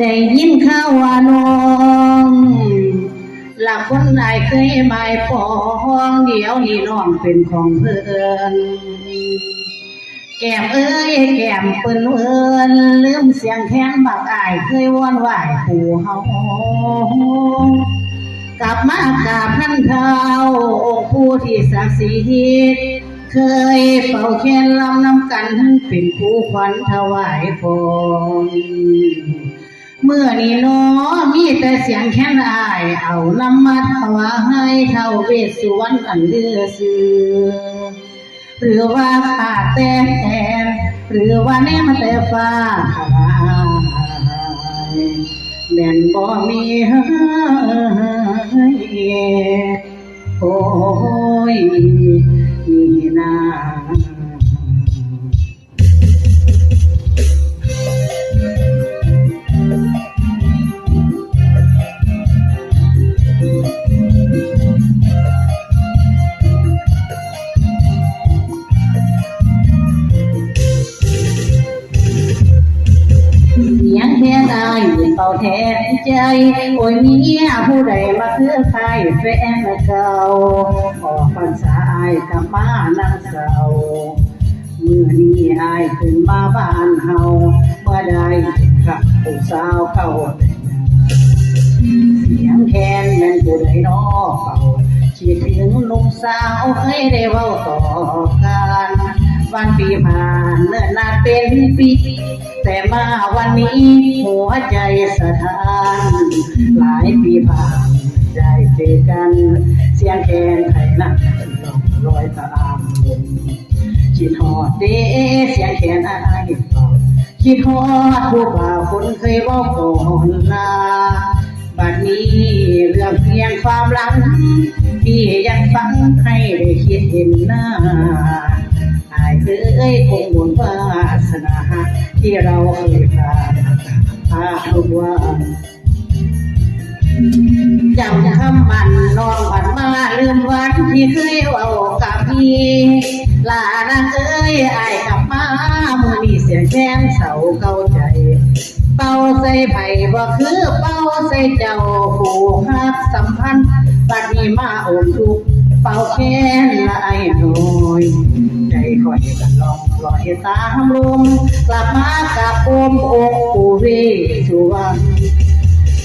ได้ยินข่าวว่าน้องหลักคนใดเคยหมายปองเดี๋ยวนี้น้องเป็นของเพื่อนแก้มเอ้ยแก้มเปิ้นเอินลืมเสียงแค้นบักอายเคยว่อนไหวผู้เฮากลับมากราบท่านเท้าองค์ผู้ที่ศักดิ์สิทธิ์เคยเป่าแคนลำน้ำกันเป็นผู้ขวัญถวายพร เมื่อนี้เนาะมีแต่เสียงแค่นอาย เอานำมาถวาให้เท่าเวสสุวรรณอันเลือเสือหรือว่าขาดแต่แอนหรือว่าแน่มาแต่ฟ้าแม่นบ่มีให้โอ้ยนี่นา ใจ โอ้ยเมียผู้ใดมาคือใครแฟนเก่าออพรรษาอายกลับมานั่งเศร้าเมื่อนี้อายขึ้นมาบ้านเฮาเมื่อใดขับผู้สาวเข้าแตงงานเสียงแคนแม่นผู้ใดนอเป่าคิดถึงหนุ่มสาวเคยได้เว้าต่อกันวันปีผ่านเนิ่นนานเป็นปี แต่มาวันนี้หัวใจสะท้านหลายปีผ่านได้เจอกัน เสียงแคนไทยนะลองรอยตามลมคิดฮอดเดเสียงแคนอายเป่าคิดฮอดผู้บ่าวคนเคยบอกก่อนลาบัดนี้เรื่องเพียงความหลังที่ยังฟังให้ได้คิดเห็นหน้าอายเคยคงบุญวาสนา ที่เราเคยผ่านพาทุกวันจำคำมันนองผ่านมาลืมวันที่เคยเว่ากับพี่ลานางเอ้ยอายกลับมามือนี้เสียงแค้นเสาเก่าใจ เป่าใส่ไผ่บ่คือเป่าใส่เจ้าผู้ฮักสัมพันธ์บัดนี้มาโอมทุกเป่าแค้นละไอ้น้อยใจคอยกันลอง ลอยตามลมกลับมากับโอมอกปูเวสุวรรณ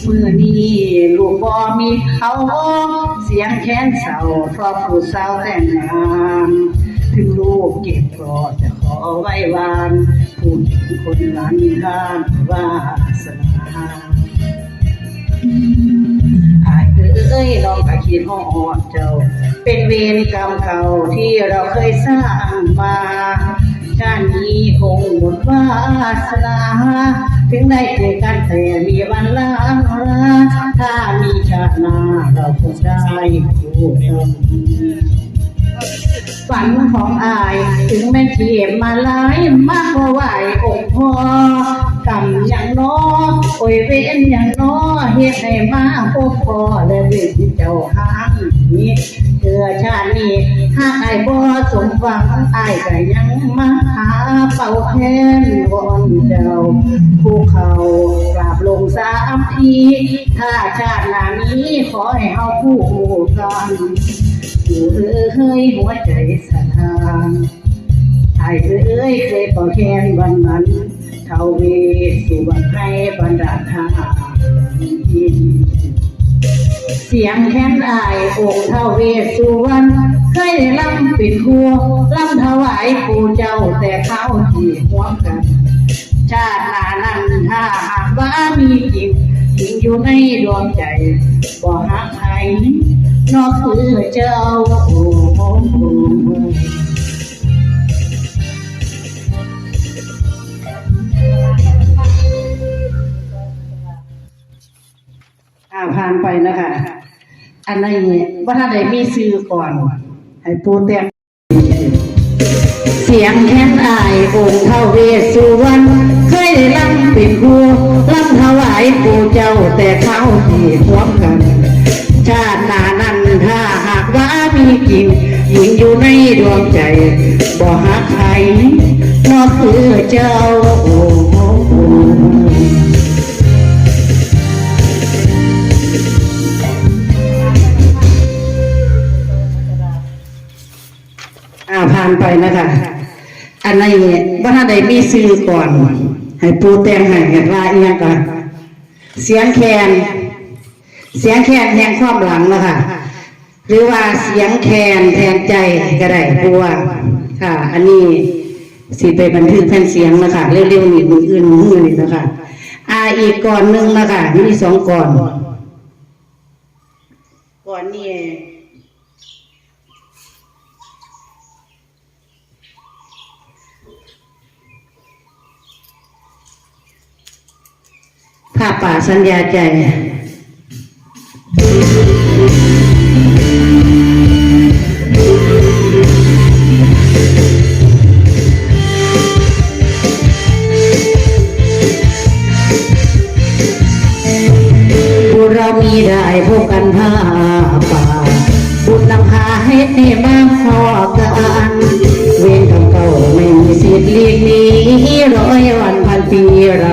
เมื่อนี้ลูกบ่มีเขาเสียงแค้นเศร้าเพราะผู้สาวแต่งงานถึงลูกเก็บก็จะขอไว้วานผู้หญิงคนนั้นข้างวาสนาอายเอ้ยน้องก็คิดฮอดเจ้า เป็นเวรกรรมเก่าที่เราเคยสร้างมา ชาตินี้คงหมดวาสนาถึงได้เจอกันแต่มีวันลาลาถ้ามีชาติหน้าเราคงได้คู่กันฝันของอายถึงแม่เทียมมาหลายมากกว่าไหวองค์พ่อกำอย่างน้อโอยเว้นอย่างน้อเฮ็ดให้มาพบพ่อและเด็กเจ้าหางนี้ เธอชาตินี้หาไอ้บ่สมหวังไอ้ก็ยังมาหาเป่าแทนวอนเจ้าภูเขากราบลงสามทีถ้าชาติหน้านี้ขอให้เฮาคู่กันอยู่เอ้ยหัวใจสะทานไอ้เอ้ยเคยเป่าแคนวันนั้นเท่าเวสุวรรณให้บรรดาทา เสียงแค้นอายองค์เทาเวสสุวรรณเคยได้ลำปิดครัวลำถวายปู่เจ้าแต่เขาที่หัวกัน ชาติหนานั้นถ้าหากว่ามีจริงจริงอยู่ในดวงใจบ่หักใครนอกคือเจ้าโอ้ อันนี้ว่าถ้าใดมีซื้อก่อน ให้ปูเตียงเสียงแค้นอายองค์เท่าเวสสุวรรณเคยได้ลำเป็นครูลำถวายปู่เจ้าแต่เขาที่หัวกัน ชาตินานั้นถ้าหากว่ามีจริงยิ่งอยู่ในดวงใจ บ่หักใครนอกคือเจ้าโอ้ ไปนะคะอันนี้บ้านใดมีซื้อก่อน ให้ปูแต่งให้เห็นว่าอียงก่อนเสียงแคนเสียงแคนแทนความหลังนะคะหรือว่าเสียงแคนแทนใจก็ได้ปูว่าค่ะ อันนี้สิไปบันทึกแผ่นเสียงนะคะเร็วๆนี่มืออื่นมือนี่นะคะอ่าอีกก่อนหนึ่งนะคะมีสองก่อน ก่อนนี่ ป่าสัญญาใจบุญเรามีได้พบกันผ้าป่า บุญนำพาให้ได้มาพอกันเวรกรรมเก่าไม่มีสิทธิ์หลีกหนีร้อยวันพันปีเรา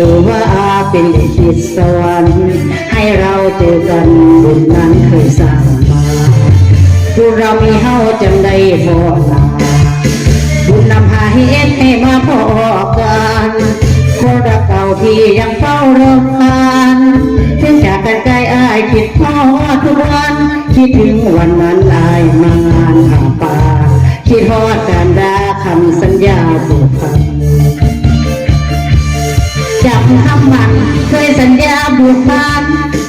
หรือว่าเป็นลิขิตสวรรค์ให้เราเจอกันบุญนั้นเคยสร้างมาบุญเรามีเฮาจำได้พอนาบุญนำพาเหตุให้มาพอกันคนรักเก่าที่ยังเฝ้ารอกันถึงจากกันไกลอายคิดพอทุกวันคิดถึงวันนั้นอายมางานหาป่าคิดฮอดการดาคำสัญญาผูกพัน สัญญาบุกบาน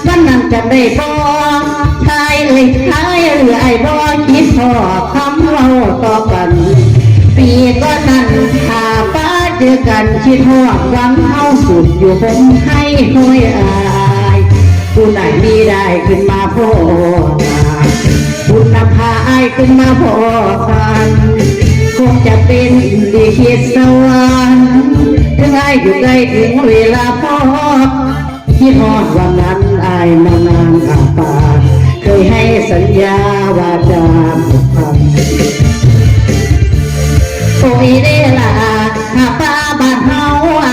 วันนั้นจำได้บ่ทายเอ่ยทายหรือไอ้บ่คิดพอคำเราต่อกัน ปีก็นั้นหาป้าเจอกันคิดฮอดวังเฮาสุดอยู่ผมให้ห้อยอายผู้ไหนมีได้ขึ้นมาพ่อมาบุญนำพาอายขึ้นมาพ่อกันคงจะเป็นดีคิดสวรรค์ ถึงไอ้อยู่ใกล้ถึงเวลาพอคิดฮอดวันนั้นอายมานานอาปาเคยให้สัญญาว่าจะผูกพันโอ้ยเดล่ะถ้าป้าบ้านเฮา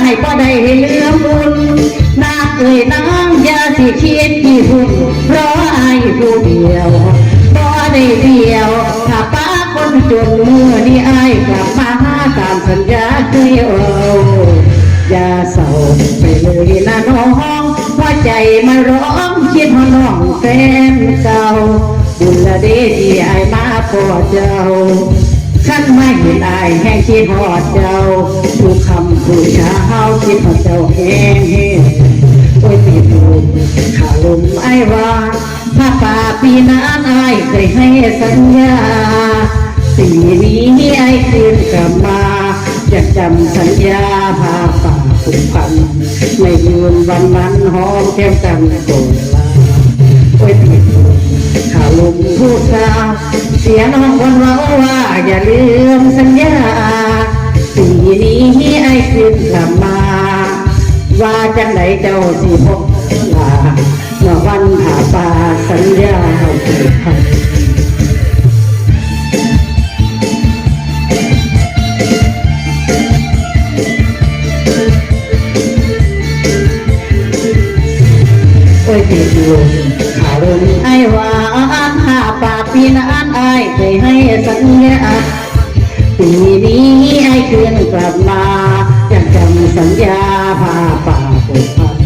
ให้บ่ได้เลือบุญนาเอ่ยนางยาสิคิดที่พุ่นเพราะอายผู้เดียวบ่ได้เดียวถ้าป้าคนจนมือนี้อายกลับมาตามสัญญาเคยเอา อย่าเศร้าไปเลยนะน้องหัวใจมาร้องคิดฮอดน้องแฟนเก่าบุญละเดที่อมาพอเจ้าฉันไม่เห็นอายแห้งคิดหอดเจ้าทุกคำผู้เช้าคิดหอดเจ้าแห้งแห้งโอ้ยปีดูขาลมไอ้ว่าถ้าป่าปีนั้นอายเคยให้สัญญาปีนี้ไอคืนกลับมา จะจำสัญญาพาป่าผูกพันไม่ยืนวันนั้นหอมแก้มกันโกลาโอ้ยผิดข่าวลมพูดสาเสียน้องวันเว้าว่า อย่าลืมสัญญาปีนี้ไอ้คืนกลับมา ว่าจังไหนเจ้าสิพบลาเมื่อวันหาป่าสัญญาเอาผูกพั ลมข่าวลมไอ้ว่าหาป่าปีนั้นไอ้เคยให้สัญญาปีนี้ไอ้คืนกลับมายังจำสัญญาพาป่าผูกพัน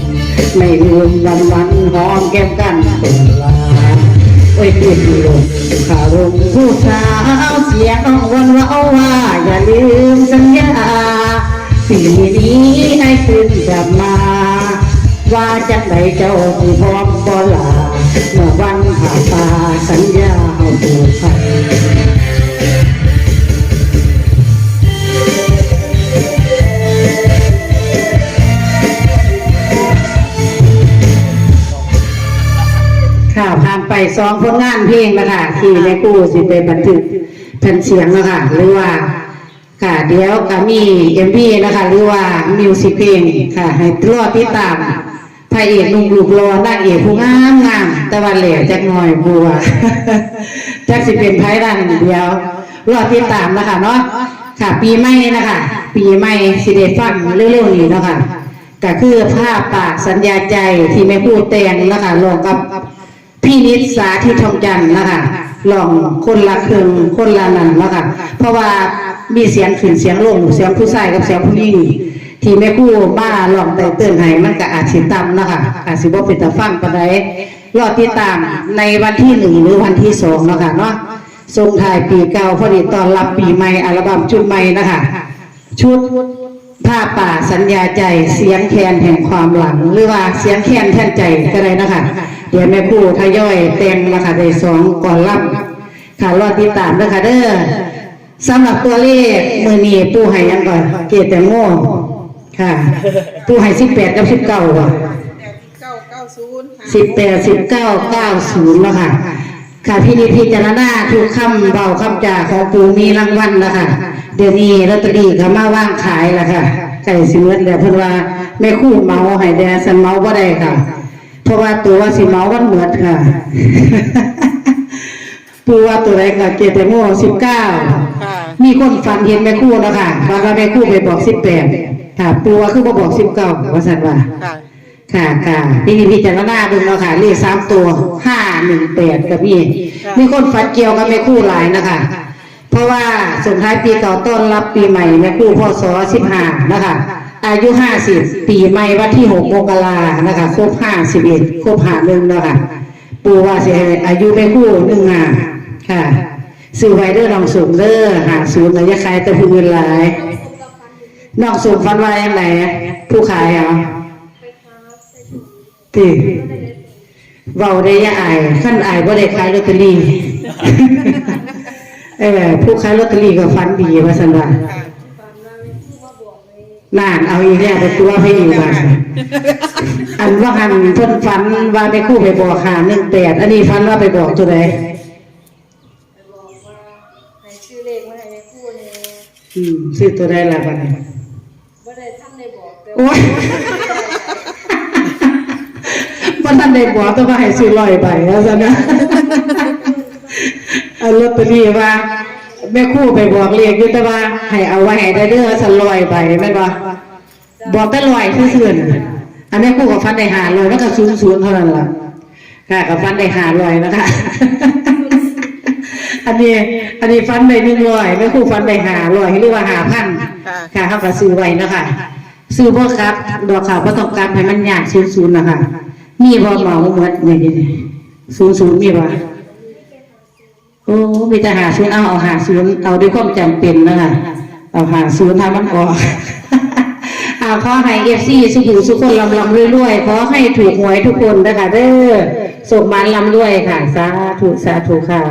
ไม่ลืมวันวันหอมแก้มกันเป็นลาโอ้ยติดลมข่าวลมผู้สาวเสียงน้องวันว่าว่าอย่าลืมสัญญาปีนี้ไอ้คืนกลับมา ว่าจังไดเจ้าที่พร้อมบ่ลาเมื่อวันผ่าปาสัญญาเอาผูกพันค่ะผ่านไปสองผลงานเพลงแล้วค่ะที่แม่กู้สิไปบันทึกแผ่นเสียงแล้วค่ะหรือว่าค่ะเดี๋ยวก็มีเอ็มพีนะคะ หรือว่ามิวสิกเพลงค่ะ ให้รอติดตาม พระเอกหนุ่มรูปรอนางเอกผู้งามงามแต่ว่าแหล่จักหน่อยบัวจักสิเป็นไพ่ดันเดียว รอติดตามนะคะเนาะค่ะ ปีใหม่นะคะ ปีใหม่สิเดฟังเร็วๆนี้เนาะค่ะก็คือภาพปากสัญญาใจที่แม่พูดแต่งนะคะรองกับพี่นิดสาธิตทองจันนะคะลองคนละเครื่องคนละนั่นนะคะเพราะว่ามีเสียงขึ้นเสียงลงเสียงผู้ชายกับเสียงผู้หญิง ที่แม่คู่บ้าลองแต่เตือนให้มันก็อาจสิต่ำนะคะอาจสิบ่เป็นตาฟังปานใดรอติดตามในวันที่หนึ่งหรือวันที่สองนะคะเนาะส่งท้ายปีเก่าพอดีตอนรับปีใหม่อัลบั้มชุดใหม่นะคะชุดผ้าป่าสัญญาใจเสียงแคนแห่งความหลัง หรือว่าเสียงแคนแท่นใจก็ได้นะคะเดี๋ยวแม่คู่ทยอยแต่งนะคะได้สองก่อนรับค่ะรอติดตามนะคะเด้อสำหรับตัวเลขมือนีปูให้ยังก่อนเกตแตงโม ค่ะปูให้สิบแปดกับสิบเก้าก่อนเก้าเก้าศูนย์สิบแปดสิบเก้าเก้าศูนย์แล้วค่ะ ค่ะพี่นิพิจารณาทุกคำเบาคำจ่าของปูมีรางวัลแล้วค่ะ เดี๋ยวนี้ลอตเตอรี่ก็มาว่างขายแล้วค่ะไก่สิเมื่อแล้วเพิ่นว่าแม่คู่เมาให้แดสันเมาบ่ได้ค่ะ เพราะว่าตัวว่าสิเมาวันเหมือดค่ะปูว่าตัวใดค่ะเกตแตงโมสิบเก้าค่ะมีคนฝันเห็นแม่คู่แล้วค่ะว่าว่าแม่คู่ไปบอกสิบแปด ค่ะปูว่าคือบ่บอกสิบเก้าว่าสันว่า ค่ะ ค่ะค่ะพี่นี่พี่จารณาดูเนาะค่ะเลขสามตัวห้าหนึ่งแปดกับพี่มีคนฝันเกี่ยวกับแม่คู่หลายนะคะ เพราะว่าส่งท้ายปีเก่าต้อนรับปีใหม่แม่คู่พศสิบห้านะคะ อายุห้าสิบปีใหม่วันที่หกมกรานะคะครบห้าสิบเอ็ดครบห้าหนึ่งเนาะค่ะปูว่าสิให้อายุแม่คู่หนึ่งห้าค่ะซื้อไว้เด้อน้องสูงเด้อหาศูนย์ระยะขายแต่ผู้เงินหลาย น้องสูงฟันว่าอย่างไรผู้ขายอะติเว้าได้อยาอายขั้นอายบ่ได้ขายลอตเตอรี่เออผู้ขายลอตเตอรี่ก็ฝันดีว่าซั่นว่าน่านเอาอีกแล้วไปตัวให้อีกว่าอันว่าหันเพิ่นฝันว่าไปคู่ไปบอกหา18อันนี้ฝันว่าไปบอกตัวใดบอกว่าให้ชื่อเลขมาให้ในคู่เนี่ยอืมซื้อตัวใดล่ะบัดนี้ บ่ได้ท่านได้บอกแต่ โอ้ว่ายบ่ทันได้บอกแต่ว่าให้ซื้อร้อยใบว่าซั่นนะเอาลอตเตอรี่ว่าแม่ครู่ไปบอกเรียกอยู่แต่ว่าให้เอาไว้ให้ได้เด้อสันลอยไปแม่นบ่บอกแต่ลอยซื่อๆน่ะอันแม่ครู่กับฟันได้หาลอยมันก็ศูนย์ศูนย์เท่านั้นล่ะค่ะกับฟันได้หาลอยนะคะ อันนี้ อันนี้ฟันได้หนึ่งร้อยแม่ครู่ฟันได้หาลอยหรือว่าหาพันค่ะเขาก็ซื้อไว้นะคะ ซื้อบ่ครับดอกขาวบ่ต้องการให้มันยากศูนย์ศูนย์นะคะมีบ่เหมาหมดนี่ๆศูนย์ศูนย์มีบ่โอ้มีแต่หาศูนย์เอาเอาหาศูนย์เอาด้วยความจำเป็นนะคะเอาหาศูนย์ทำมันออกเอาขอให้เอฟซีสุขุสุขคนลำลำรวยๆขอให้ถูกหวยทุกคนนะคะเด้อส่งมานลำรวยค่ะ สาธุสาธุค่ะ